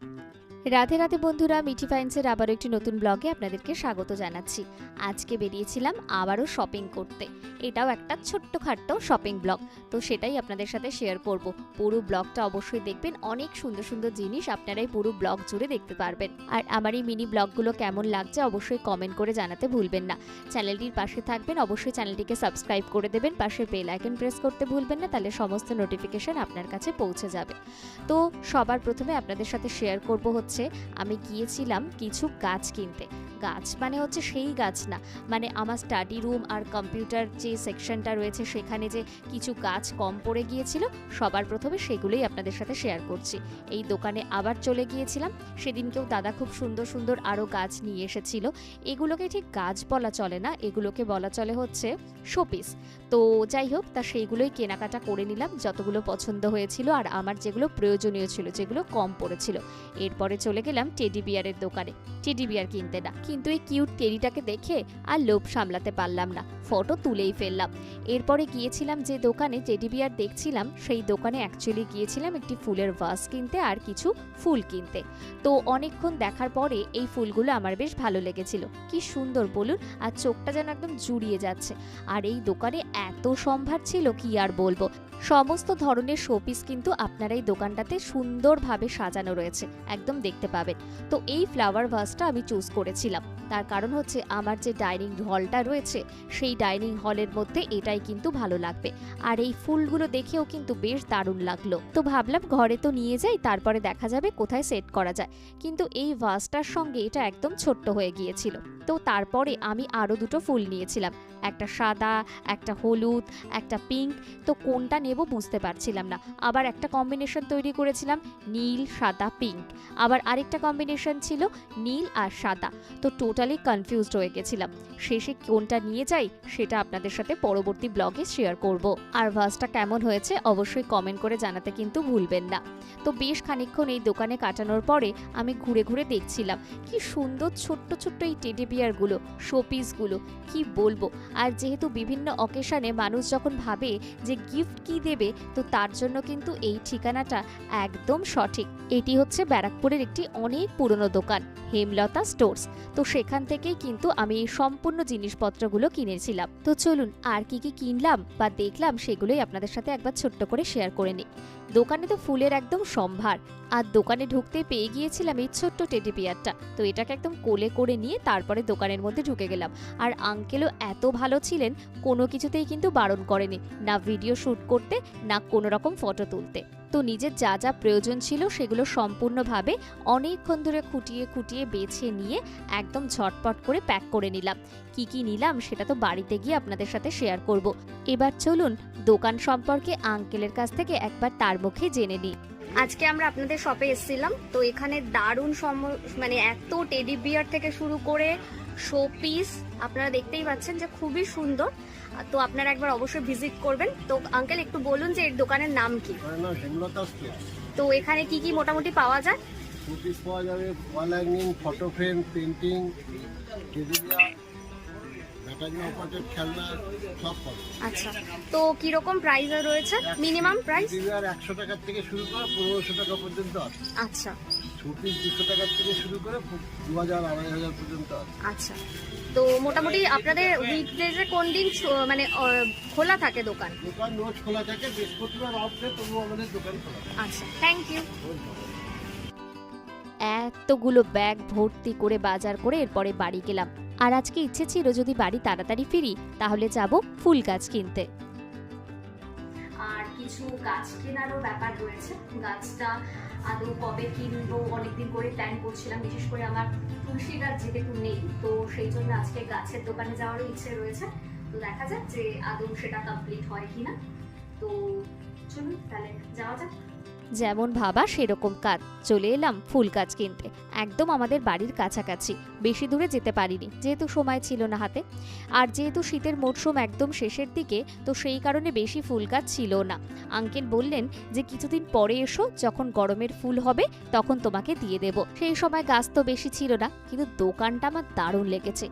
Thank you. Radhe Radhe বন্ধুরা, মিঠি ফাইন্সের আবারও একটি নতুন ব্লগে আপনাদেরকে স্বাগত জানাচ্ছি। আজকে বেরিয়েছিলাম আবারও শপিং করতে। এটাও একটা ছোট্টখাট্ট শপিং ব্লগ তো সেটাই আপনাদের সাথে শেয়ার করব। পুরো ব্লগটা অবশ্যই দেখবেন। অনেক সুন্দর সুন্দর জিনিস আপনারাই পুরো ব্লগ জুড়ে দেখতে পারবেন। আর আমার এই মিনি ব্লগগুলো কেমন লাগছে অবশ্যই কমেন্ট করে জানাতে ভুলবেন না। চ্যানেলটির পাশে থাকবেন, অবশ্যই চ্যানেলটিকে সাবস্ক্রাইব করে দেবেন। পাশের বেল আইকন প্রেস করতে ভুলবেন না, তাহলে সমস্ত নোটিফিকেশন আপনার কাছে পৌঁছে যাবে। তো সবার প্রথমে আপনাদের সাথে শেয়ার করব হচ্ছে আমি গিয়েছিলাম কিছু গাছ কিনতে। গাছ মানে হচ্ছে সেই গাছ না মানে আমার স্টাডি রুম আর কম্পিউটার যে সেকশনটা রয়েছে সেখানে যে কিছু গাছ কম পড়ে গিয়েছিল, সবার প্রথমে সেগুলোই আপনাদের সাথে শেয়ার করছি। এই দোকানে আবার চলে গিয়েছিলাম, সেদিনকেও দাদা খুব সুন্দর সুন্দর আরও গাছ নিয়ে এসেছিল। এগুলোকে ঠিক গাছ বলা চলে না, এগুলোকে বলা চলে হচ্ছে শোপিস। তো যাই হোক, তা সেইগুলোই কেনাকাটা করে নিলাম। যতগুলো পছন্দ হয়েছিল আর আমার যেগুলো প্রয়োজনীয় ছিল, যেগুলো কম পড়েছিল। এরপরে চলে গেলাম টেডি বিয়ারের দোকানে। টেডি বিয়ার কিনতে না। কিন্তু এই কিউট টেডিটাকে দেখে আর লোভ সামলাতে পারলাম না। ফটো তুলেই ফেললাম। এরপরে গিয়েছিলাম যে দোকানে টেডি বিয়ার দেখছিলাম, সেই দোকানে অ্যাকচুয়ালি গিয়েছিলাম একটি ফুলের ভাস কিনতে আর কিছু ফুল কিনতে। তো অনেকক্ষণ দেখার পরে এই ফুলগুলো আমার বেশ ভালো লেগেছিল। কি সুন্দর, বলুন। আর চোখটা যেন একদম জুড়িয়ে যাচ্ছে। আর এই দোকানে এত সম্ভার ছিল কি আর বলব? সমস্ত ধরনের শোপিস কিন্তু আপনার এই দোকানটাতে সুন্দরভাবে সাজানো রয়েছে, একদম দেখতে পাবেন। তো এই ফ্লাওয়ার ভাসটা আমি চুজ করেছিলাম। তার কারণ হচ্ছে আমার যে ডাইনিং হলটা রয়েছে, সেই ডাইনিং হলের মধ্যে এটাই কিন্তু ভালো লাগবে। আর এই ফুলগুলো দেখেও কিন্তু বেশ দারুণ লাগল। তো ভাবলাম ঘরে তো নিয়ে যাই, তারপরে দেখা যাবে কোথায় সেট করা যায়। কিন্তু এই ভাসটার সঙ্গে এটা একদম ছোট্ট হয়ে গিয়েছিল। তো তারপরে আমি আরও দুটো ফুল নিয়েছিলাম। একটা সাদা, একটা হলুদ, একটা পিঙ্ক তো কোনটা নেব বুঝতে পারছিলাম না। আবার একটা কম্বিনেশন তৈরি করেছিলাম, নীল, সাদা পিঙ্ক আবার আরেকটা কম্বিনেশন ছিল নীল আর সাদা। তো টোটালি কনফিউজড হয়ে গেছিলাম। শেষে কোনটা নিয়ে যাই সেটা আপনাদের সাথে পরবর্তী ব্লগে শেয়ার করব। আর ভাসটা কেমন হয়েছে অবশ্যই কমেন্ট করে জানাতে কিন্তু ভুলবেন না। তো বেশ খানিকক্ষণ এই দোকানে কাটানোর পরে আমি ঘুরে ঘুরে দেখছিলাম, কি সুন্দর ছোট্ট ছোট্ট এই টেডি বিয়ারগুলো শোপিসগুলো কি বলব? আর যেহেতু বিভিন্ন অকেশনে মানুষ যখন ভাবে যে গিফট কি দেবে, তো তার জন্য কিন্তু এই ঠিকানাটা একদম সঠিক। এটি হচ্ছে ব্যারাকপুরের একটি অনেক পুরনো দোকান, হেমলতা স্টোর্স। তো সেখান থেকেই কিন্তু আমি এই সম্পূর্ণ জিনিসপত্রগুলো কিনেছিলাম। তো চলুন, আর কি কি কিনলাম বা দেখলাম সেগুলোই আপনাদের সাথে একবার ছোট্ট করে শেয়ার করে নিই। দোকানে তো ফুলের একদম সম্ভার। আর দোকানে ঢুকতে পেয়ে গিয়েছিলাম এই ছোট্ট টেডি বিয়ারটা। তো এটাকে একদম কোলে করে নিয়ে তারপরে দোকানের মধ্যে ঢুকে গেলাম। আর আঙ্কেলও এত ভালো ছিলেন, কোনো কিছুতেই কিন্তু বারণ করেনি, না ভিডিও শ্যুট করতে, না কোনো রকম ফটো তুলতে। তো নিজের যা যা প্রয়োজন ছিল সেগুলো সম্পূর্ণভাবে অনেকক্ষণ ধরে খুঁটিয়ে খুঁটিয়ে বেছে নিয়ে একদম ঝটপট করে প্যাক করে নিলাম। কি কি নিলাম সেটা তো বাড়িতে গিয়ে আপনাদের সাথে শেয়ার করব। এবার চলুন দোকান সম্পর্কে আঙ্কেলের কাছ থেকে একবার তার মুখে জেনে নিই। আজকে আমরা আপনাদের শপে এসেছিলাম। তো এখানে দারুণ সম- মানে এত টেডি বিয়ার থেকে শুরু করে শো পিস আপনারা দেখতেই পাচ্ছেন যে খুবই সুন্দর। তো আপনারা একবার অবশ্যই ভিজিট করবেন। তো আঙ্কেল একটু বলুন যে এর দোকানের নাম কি? তো এখানে কি কি মোটামুটি পাওয়া যায়? পিস পাওয়া যাবে photo frame painting battery operated খেলনা সব পাবে। আচ্ছা তো কীরকম প্রাইস রয়েছে? মিনিমাম প্রাইস একশো টাকার থেকে শুরু করে পনেরোশো টাকা পর্যন্ত আছে। আচ্ছা। টু দুশো টাকার থেকে শুরু করে দু হাজার আড়াই হাজার পর্যন্ত আছে। আচ্ছা তো মোটামুটি আপনাদের উইকডেজে কোন দিন মানে খোলা থাকে দোকান? দোকান রোজ খোলা থাকে বৃহস্পতিবার অফ ডে তবুও আমাদের দোকান খোলা আচ্ছা থ্যাংক ইউ এতগুলো ব্যাগ ভর্তি করে বাজার করে এরপরে বাড়ি গেলাম। আর আজকে ইচ্ছে ছিল যদি বাড়ি তাড়াতাড়ি ফিরি, তাহলে যাব ফুল গাছ কিনতে। আর কিছু গাছ কেনারও ব্যাপার রয়েছে। গাছটা আদৌ কবে কিনবো, অনেকদিন করে প্ল্যান করছিলাম, বিশেষ করে আমার তুলসী গাছ যেহেতু নেই, তো সেই জন্য আজকে গাছের দোকানে যাওয়ারও ইচ্ছে রয়েছে। তো দেখা যাক যে আদৌ সেটা কমপ্লিট হয় কিনা। তো চলুন তাহলে যাওয়া যাক। যেমন ভাবা সেরকম কাজ চলে এলাম ফুল গাছ কিনতে। একদম আমাদের বাড়ির কাছাকাছি। বেশি দূরে যেতে পারিনি, যেহেতু সময় ছিল না হাতে। আর যেহেতু শীতের মরশুম একদম শেষের দিকে, তো সেই কারণে বেশি ফুল গাছ ছিল না। আঙ্কেল বললেন যে, কিছুদিন পরে এসো, যখন গরমের ফুল হবে, তখন তোমাকে দিয়ে দেব। সেই সময় গাছ তো বেশি ছিল না, কিন্তু দোকানটা আমার দারুণ লেগেছে।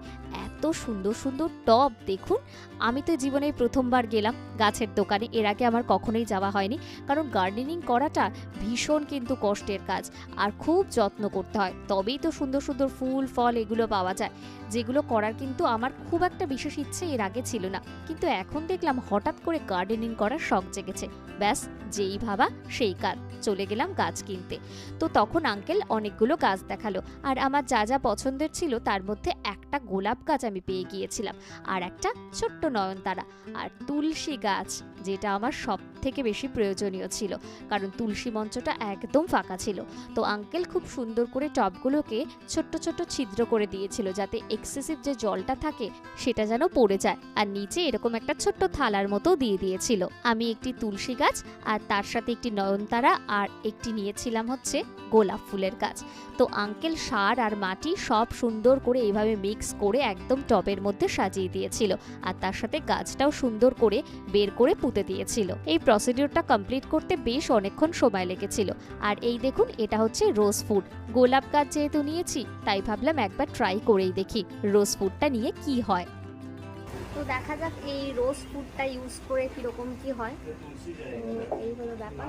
এত সুন্দর সুন্দর টব, দেখুন। আমি তো জীবনে প্রথমবার গেলাম গাছের দোকানে। এর আগে আমার কখনোই যাওয়া হয়নি। কারণ গার্ডেনিং করাটা ভীষণ কিন্তু কষ্টের কাজ আর খুব যত্ন করতে হয়। তবেই তো সুন্দর সুন্দর ফুল, ফল এগুলো পাওয়া যায়। যেগুলো করার কিন্তু আমার খুব একটা বিশেষ ইচ্ছে এর আগে ছিল না। কিন্তু এখন দেখলাম হঠাৎ করে গার্ডেনিং করার শখ জেগেছে। ব্যাস, যেই ভাবা সেই কাজ। চলে গেলাম গাছ কিনতে। তো তখন আঙ্কেল অনেকগুলো গাছ দেখাল। আর আমার যা যা পছন্দের ছিল তার মধ্যে একটা গোলাপ গাছ আমি পেয়ে গিয়েছিলাম। আর একটা ছোট্ট নয়নতারা আর তুলসী গাছ, যেটা আমার সব থেকে বেশি প্রয়োজনীয় ছিল, কারণ তুলসী মঞ্চটা একদম ফাঁকা ছিল। তো আঙ্কেল খুব সুন্দর করে টবগুলোকে ছোট্ট ছোট্ট ছিদ্র করে দিয়েছিল, যাতে এক্সেসিভ যে জলটা থাকে সেটা যেন পড়ে যায়। আর নিচে এরকম একটা ছোট্ট থালার মতো দিয়ে দিয়েছিল। আমি একটি তুলসী গাছ আর তার সাথে একটি নয়নতারা আর একটি নিয়েছিলাম হচ্ছে গোলাপ ফুলের গাছ। তো আঙ্কেল সার আর মাটি সব সুন্দর করে এইভাবে মিক্স করে একদম টবের মধ্যে সাজিয়ে দিয়েছিল আর তার সাথে গাছটাও সুন্দর করে বের করে পুঁতে দিয়েছিল। এই প্রসিডিওরটা কমপ্লিট করতে বেশ অনেকক্ষণ সময় লেগেছিল। আর এই দেখুন, এটা হচ্ছে রোজ ফুড গোলাপ গাছ যেহেতু নিয়েছি, তাই ভাবলাম একবার ট্রাই করেই দেখি রোজ ফুডটা নিয়ে কি হয়। তো দেখা যাক এই রোজ ফুডটা ইউজ করে কীরকম কি হয়। এই হলো ব্যাপার।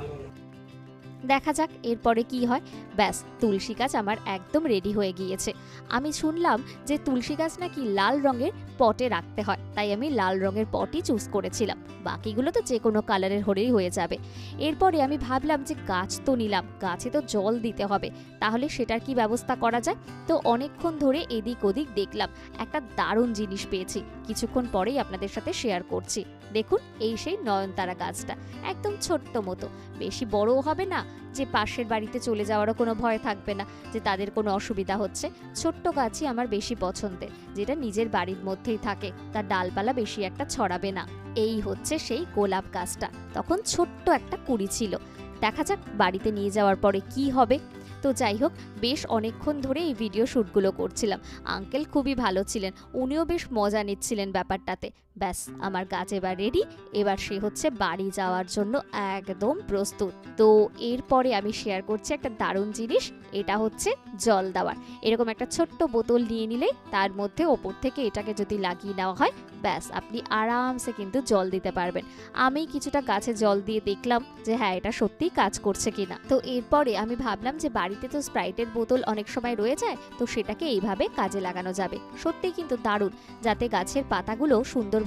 দেখা যাক এরপরে কি হয়। ব্যাস, তুলসী গাছ আমার একদম রেডি হয়ে গিয়েছে। আমি শুনলাম যে তুলসী গাছ নাকি লাল রঙের পটে রাখতে হয়, তাই আমি লাল রঙের পটই চুজ করেছিলাম। বাকিগুলো তো যে কোনো কালারের হলেই হয়ে যাবে। এরপরে আমি ভাবলাম যে গাছ তো নিলাম, গাছে তো জল দিতে হবে, তাহলে সেটার কি ব্যবস্থা করা যায়? তো অনেকক্ষণ ধরে এদিক ওদিক দেখলাম, একটা দারুণ জিনিস পেয়েছি। কিছুক্ষণ পরেই আপনাদের সাথে শেয়ার করছি। দেখুন, এই সেই নয়নতারা গাছটা, একদম ছোট্ট মতো। বেশি বড়ও হবে না যে পাশের বাড়িতে চলে যাওয়ারও কোনো ভয় থাকবে না, যে তাদের কোনো অসুবিধা হচ্ছে। ছোট্ট গাছই আমার বেশি পছন্দের, যেটা নিজের বাড়ির মধ্যেই থাকে, তার ডালপালা বেশি একটা ছড়াবে না। এই হচ্ছে সেই গোলাপ গাছটা। তখন ছোট্ট একটা কুড়ি ছিল। দেখা যাক বাড়িতে নিয়ে যাওয়ার পরে কি হবে। তো যাই হোক, বেশ অনেকক্ষণ ধরে এই ভিডিও শ্যুটগুলো করছিলাম। আঙ্কেল খুবই ভালো ছিলেন, উনিও বেশ মজা নিচ্ছিলেন ব্যাপারটাতে। ব্যাস, আমার গাছ এবার রেডি এবার সে হচ্ছে বাড়ি যাওয়ার জন্য একদম প্রস্তুত। তো এরপরে আমি শেয়ার করছি একটা দারুণ জিনিস, এটা হচ্ছে জল দেওয়ার। এরকম একটা ছোট্ট বোতল নিয়ে নিলে তার মধ্যে ওপর থেকে এটাকে যদি লাগিয়ে নেওয়া হয়, ব্যাস, আপনি আরামসে কিন্তু জল দিতে পারবেন। আমি কিছুটা গাছে জল দিয়ে দেখলাম যে হ্যাঁ এটা সত্যিই কাজ করছে কিনা। তো এরপরে আমি ভাবলাম যে, বাড়িতে তো স্প্রাইটের বোতল অনেক সময় রয়ে যায়, তো সেটাকে এইভাবে কাজে লাগানো যাবে। সত্যিই কিন্তু দারুণ, যাতে গাছের পাতাগুলো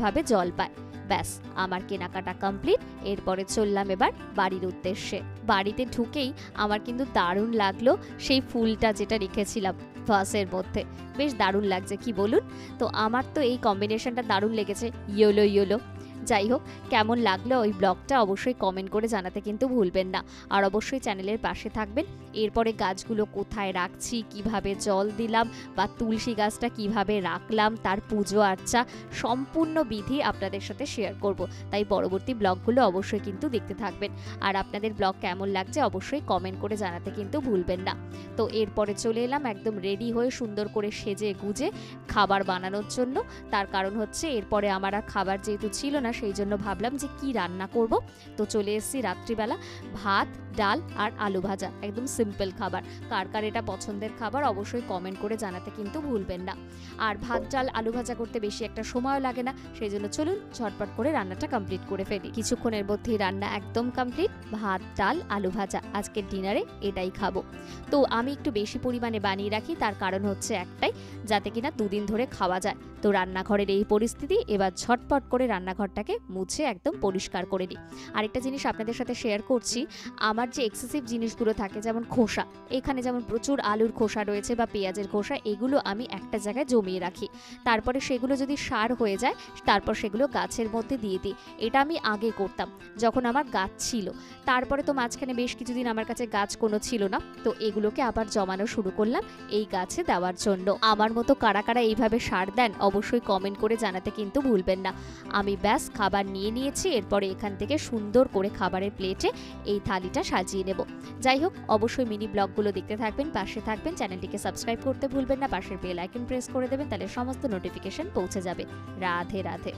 সুন্দরভাবে জল পায়। ব্যাস, আমার কেনাকাটা কমপ্লিট এরপরে চললাম এবার বাড়ির উদ্দেশ্যে। বাড়িতে ঢুকেই আমার কিন্তু দারুণ লাগল সেই ফুলটা যেটা রেখেছিলাম ভাসের মধ্যে। বেশ দারুণ লাগছে, কি বলুন? তো আমার তো এই কম্বিনেশনটা দারুণ লেগেছে, ইয়োলো ইয়োলো। যাই হোক, কেমন লাগল ওই ব্লগটা অবশ্যই কমেন্ট করে জানাতে কিন্তু ভুলবেন না। আর অবশ্যই চ্যানেলের পাশে থাকবেন এরপরে গাছগুলো কোথায় রাখছি, কীভাবে জল দিলাম বা তুলসী গাছটা কীভাবে রাখলাম, তার পুজো আর্চা সম্পূর্ণ বিধি আপনাদের সাথে শেয়ার করব। তাই পরবর্তী ব্লগগুলো অবশ্যই কিন্তু দেখতে থাকবেন। আর আপনাদের ব্লগ কেমন লাগছে অবশ্যই কমেন্ট করে জানাতে কিন্তু ভুলবেন না। তো এরপরে চলে এলাম একদম রেডি হয়ে সুন্দর করে সেজে গুজে খাবার বানানোর জন্য। তার কারণ হচ্ছে এরপরে আমার আর খাবার যেহেতু ছিল না, সেই জন্য ভাবলাম যে কি রান্না করব। তো চলে এসেছি রাত্রিবেলা ভাত, ডাল আর আলু ভাজা। একদম সিম্পল খাবার। কার কার এটা পছন্দের খাবার অবশ্যই কমেন্ট করে জানাতে কিন্তু ভুলবেন না। আর ভাত, ডাল, আলু ভাজা করতে বেশি একটা সময় লাগে না সেই জন্য চলুন ঝটপট করে রান্নাটা কমপ্লিট করে ফেলি। কিছুক্ষণের মধ্যেই রান্না একদম কমপ্লিট ভাত, ডাল, আলু ভাজা। আজকের ডিনারে এটাই খাব। তো আমি একটু বেশি পরিমাণে বানিয়ে রাখি, তার কারণ হচ্ছে একটাই, যাতে কিনা দুদিন ধরে খাওয়া যায়। তো রান্নাঘরের এই পরিস্থিতি, এবার ঝটপট করে রান্নাঘরটাকে মুছে একদম পরিষ্কার করে নিই। আরেকটা জিনিস আপনাদের সাথে শেয়ার করছি, আমার যে এক্সেসিভ জিনিসগুলো থাকে, যেমন খোসা। এখানে যেমন প্রচুর আলুর খোসা রয়েছে বা পেঁয়াজের খোসা, এগুলো আমি একটা জায়গায় জমিয়ে রাখি। তারপরে সেগুলো যদি সার হয়ে যায়, তারপর সেগুলো গাছের মধ্যে দিয়ে দিই। এটা আমি আগে করতাম, যখন আমার গাছ ছিল। তারপরে তো মাঝখানে বেশ কিছুদিন আমার কাছে গাছ কোনো ছিল না, তো এগুলোকে আবার জমানো শুরু করলাম এই গাছে দেওয়ার জন্য। আমার মতো কারা কারা এইভাবে সার দেন, অবশ্যই কমেন্ট করে জানাতে কিন্তু ভুলবেন না। আমি ব্যাস খাবার নিয়ে নিয়েছি, এরপরে এখান থেকে সুন্দর করে খাবারের প্লেটে এই থালিটা সাজিয়ে নেব। যাই হোক অবশ্যই মিনি ব্লগগুলো দেখতে থাকবেন, পাশে থাকবেন, চ্যানেলটিকে সাবস্ক্রাইব করতে ভুলবেন না, পাশের বেল আইকন প্রেস করে দেবেন, তাহলে সমস্ত নোটিফিকেশন পৌঁছে যাবে। রাধে রাধে।